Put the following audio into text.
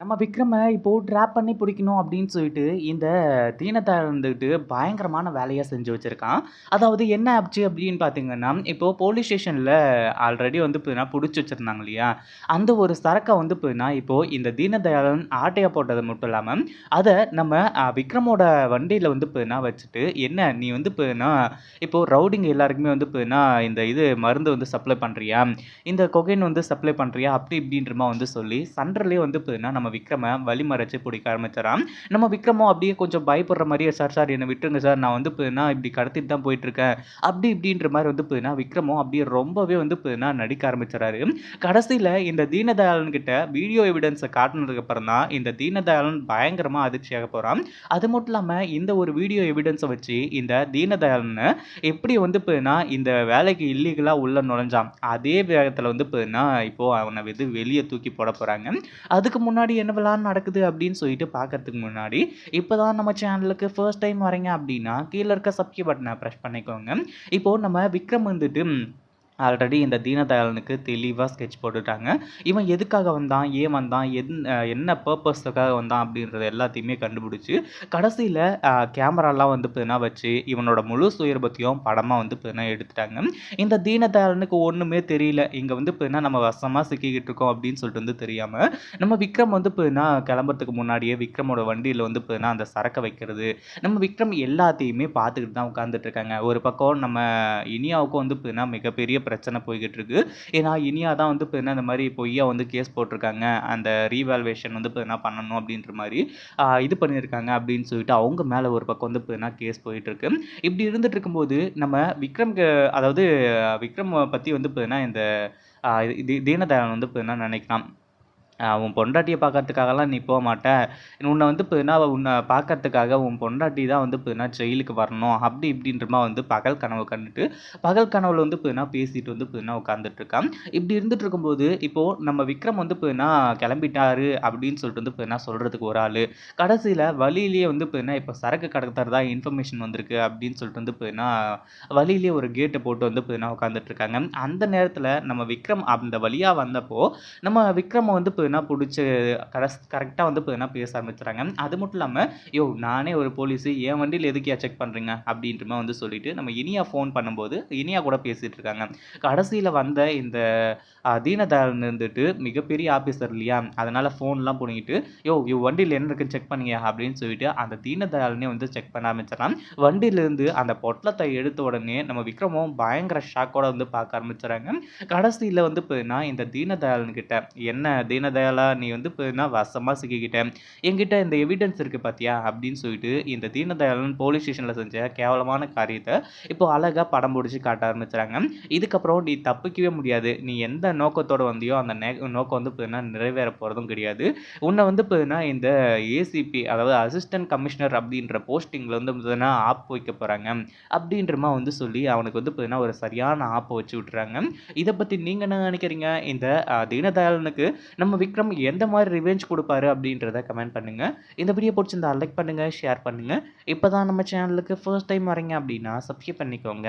நம்ம விக்ரமை இப்போ ட்ராப் பண்ணி பிடிக்கணும் அப்படின்னு சொல்லிட்டு, இந்த தீனத்தை இருந்துட்டு பயங்கரமான வேலையாக செஞ்சு வச்சுருக்கான். அதாவது என்ன ஆச்சு அப்படின்னு பார்த்தீங்கன்னா, இப்போது போலீஸ் ஸ்டேஷனில் ஆல்ரெடி வந்து பார்த்தீங்கன்னா பிடிச்சி வச்சிருந்தாங்க இல்லையா? அந்த ஒரு சரக்கை வந்து பார்த்தீங்கன்னா, இப்போது இந்த தீனதயாளன் ஆட்டையாக போட்டது மட்டும் இல்லாமல் அதை நம்ம விக்ரமோட வண்டியில் வந்து பார்த்தீங்கன்னா வச்சுட்டு, "என்ன நீ வந்து பார்த்தீங்கன்னா, இப்போது ரவுடிங் எல்லாருக்குமே வந்து பார்த்தீங்கன்னா, இந்த இது மருந்து வந்து சப்ளை பண்ணுறியா இந்த கொகைன் வந்து சப்ளை பண்ணுறியா அப்படி இப்படின்றமா வந்து சொல்லி, சண்டர்லேயே வந்து பார்த்தீங்கன்னா நம்ம விக்ரம வழிமறைச்சு பிடிக்க ஆரம்பிச்சாராம் நம்ம விக்ரமும் அப்படியே கொஞ்சம் பயப்படுற மாதிரியே "சார், சார் என்னை விட்டுருங்க சார். நான் வந்து பார்த்தீங்கன்னா இப்படி கடத்திட்டு தான் போயிட்டுருக்கேன்." அப்படி இப்படின்ற மாதிரி வந்து பார்த்தீங்கன்னா, விக்ரமும் அப்படியே ரொம்பவே வந்து பார்த்தீங்கன்னா நடிக்க ஆரம்பிச்சுறாரு. கடைசியில இந்த தீனதயாளன் கிட்ட வீடியோ எவிடன்ஸை காட்டுனதுக்கு அப்புறம் தான், இந்த தீனதயாளன் பயங்கரமாக அதிர்ச்சியாக போகிறான் அது மட்டும் இல்லாமல் இந்த ஒரு வீடியோ எவிடன்ஸை வச்சு, இந்த தீனதயாளன் எப்படி வந்து பார்த்தீங்கன்னா, இந்த வேலைக்கு இல்லீகலாக உள்ள நுழைஞ்சான். அதே வேகத்தில் வந்து பார்த்தீங்கன்னா, இப்போ அவனை வந்து வெளியே தூக்கி போட போகிறாங்க அதுக்கு முன்னாடி என்னவெல்லாம் நடக்குது அப்படின்னு சொல்லிட்டு பார்க்கறதுக்கு முன்னாடி, இப்போ தான் நம்ம சேனலுக்கு ஃபர்ஸ்ட் டைம் வரீங்க அப்படின்னா, கீழே இருக்க சப்ஸ்கிரைப் பட்டனை ப்ரெஸ் பண்ணிக்கோங்க. இப்போது நம்ம விக்ரம் வந்துட்டு ஆல்ரெடி இந்த தீனதயாளனுக்கு தெளிவாக ஸ்கெட்ச் போட்டுட்டாங்க. இவன் எதுக்காக வந்தான்? ஏன் வந்தான்? என் என்ன பர்பஸ்க்காக வந்தான்? அப்படின்றது எல்லாத்தையுமே கண்டுபிடிச்சி கடைசியில் கேமராலாம் வந்து பார்த்தீங்கன்னா வச்சு, இவனோட முழு சுயர்பத்தையும் படமாக வந்து பார்த்தீங்கன்னா எடுத்துட்டாங்க. இந்த தீனதயாளனுக்கு ஒன்றுமே தெரியல. இங்கே வந்து பார்த்தீங்கன்னா நம்ம வசமாக சிக்கிக்கிட்டு இருக்கோம் அப்படின்னு சொல்லிட்டு வந்து தெரியாமல் நம்ம விக்ரம் வந்து பார்த்தீங்கன்னா கிளம்புறதுக்கு முன்னாடியே விக்ரமோட வண்டியில் வந்து பார்த்தீங்கன்னா அந்த சரக்கை வைக்கிறது, நம்ம விக்ரம் எல்லாத்தையுமே பார்த்துக்கிட்டு தான் உட்காந்துட்டு இருக்காங்க. ஒரு பக்கம் நம்ம இனியாவுக்கும் வந்து பார்த்தீங்கன்னா மிகப்பெரிய பிரச்சனை போய்கிட்டு இருக்கு. ஏன்னா, இனியா தான் வந்து பார்த்தீங்கன்னா இந்த மாதிரி பொய்யா வந்து கேஸ் போட்டிருக்காங்க அந்த ரீவால்வேஷன் வந்து இப்போ என்ன பண்ணணும் அப்படின்ற மாதிரி இது பண்ணியிருக்காங்க அப்படின்னு சொல்லிட்டு அவங்க மேலே ஒரு பக்கம் வந்து இப்போ என்ன கேஸ் போயிட்டுருக்கு. இப்படி இருந்துட்டு இருக்கும்போது, நம்ம விக்ரம்க்கு அதாவது விக்ரம் பற்றி வந்து இப்போ என்ன இந்த இது தீனதயாளன் வந்து இப்போ என்ன நினைக்கலாம் "உன் பொண்டாட்டியை பார்க்கறதுக்காகலாம் நீ போகமாட்டேன் உன்னை வந்து பார்த்தீங்கன்னா உன்னை பார்க்கறதுக்காக உன் பொண்டாட்டி தான் வந்து பார்த்தீங்கன்னா ஜெயிலுக்கு வரணும்." அப்படி இப்படின்றமா வந்து பகல் கனவு கண்டுட்டு, பகல் கனவுல வந்து பார்த்தீங்கன்னா பேசிட்டு வந்து பார்த்தீங்கன்னா உட்காந்துட்டு இருக்கான். இப்படி இருந்துட்டு இருக்கும்போது, இப்போ நம்ம விக்ரம் வந்து பார்த்தீங்கன்னா கிளம்பிட்டாரு அப்படின்னு சொல்லிட்டு வந்து பார்த்தீங்கன்னா சொல்றதுக்கு ஒரு ஆள் கடைசியில் வழியிலேயே வந்து பார்த்தீங்கன்னா இப்போ சரக்கு கடத்துறதா இன்ஃபர்மேஷன் வந்திருக்கு அப்படின்னு சொல்லிட்டு வந்து பார்த்தீங்கன்னா, வழியிலேயே ஒரு கேட்டை போட்டு வந்து பார்த்தீங்கன்னா உட்காந்துட்டு இருக்காங்க. அந்த நேரத்தில் நம்ம விக்ரம் அந்த வழியாக வந்தப்போ, நம்ம விக்ரம வந்து பார்த்தீங்கன்னா புடிச்சு கரெஸ் கரெக்டாக வந்து பார்த்தீங்கன்னா பேச ஆரம்பிச்சுறாங்க. அது மட்டும் இல்லாமல் யோ நானே ஒரு போலீஸு. என் வண்டியில் எதுக்கியா செக் பண்ணுறீங்க அப்படின்றமா வந்து சொல்லிட்டு, நம்ம இனியா ஃபோன் பண்ணும்போது, இனியா கூட பேசிகிட்டு இருக்காங்க. கடைசியில் வந்த இந்த தீனதாரன் இருந்துட்டு மிகப்பெரிய ஆஃபீஸர் இல்லையா? அதனால் ஃபோன்லாம் பிடிங்கிட்டு யோ இவ் வண்டியில் என்ன இருக்குன்னு செக் பண்ணுங்க அப்படின்னு சொல்லிட்டு அந்த தீனதயாளனே வந்து செக் பண்ண ஆரம்பிச்சிடலாம் வண்டியிலேருந்து அந்த பொட்டலத்தை எடுத்த உடனே நம்ம விக்ரமும் பயங்கர ஷாக்கோட வந்து பார்க்க ஆரம்பிச்சிடறாங்க கடைசியில் வந்து பார்த்தீங்கன்னா, இந்த தீனதயாளன் கிட்ட, "என்ன தீனதயாளா நீ வந்து பார்த்தீங்கன்னா வசமாக சிக்கிக்கிட்டேன் என்கிட்ட இந்த எவிடன்ஸ் இருக்குது பார்த்தியா?" அப்படின்னு சொல்லிட்டு இந்த தீனதயாளன் போலீஸ் ஸ்டேஷனில் செஞ்ச கேவலமான காரியத்தை இப்போ அழகாக படம் பிடிச்சி காட்ட ஆரம்பிச்சுறாங்க. இதுக்கப்புறம் நீ தப்பிக்கவே முடியாது. நீ எந்த நோக்கத்தோட வந்தியோ அந்த நே நோக்கம் வந்து பார்த்தீங்கன்னா நிறைவேற போகிறதும் கிடையாது. உன்னை வந்து பார்த்தீங்கன்னா இந்த ஏசிபி அதாவது அசிஸ்டன்ட் கமிஷனர் அப்படின்ற போஸ்டிங்கில் வந்து பார்த்தீங்கன்னா ஆப் வைக்க போகிறாங்க அப்படின்றமா வந்து சொல்லி அவனுக்கு வந்து பார்த்தீங்கன்னா ஒரு சரியான ஆப்பை வச்சு விட்டுறாங்க. இதை பற்றி நீங்கள் என்ன நினைக்கிறீங்க? இந்த தீனதயாளனுக்கு நம்ம விக்ரம் எந்த மாதிரி ரிவெஞ்ச் கொடுப்பாரு அப்படின்றத கமெண்ட் பண்ணுங்கள் இந்த வீடியோ பிடிச்சிருந்தா லைக் பண்ணுங்க, ஷேர் பண்ணுங்கள் இப்போ தான் நம்ம சேனலுக்கு ஃபர்ஸ்ட் டைம் வரீங்க அப்படின்னா சப்ஸ்கிரைப் பண்ணிக்கோங்க.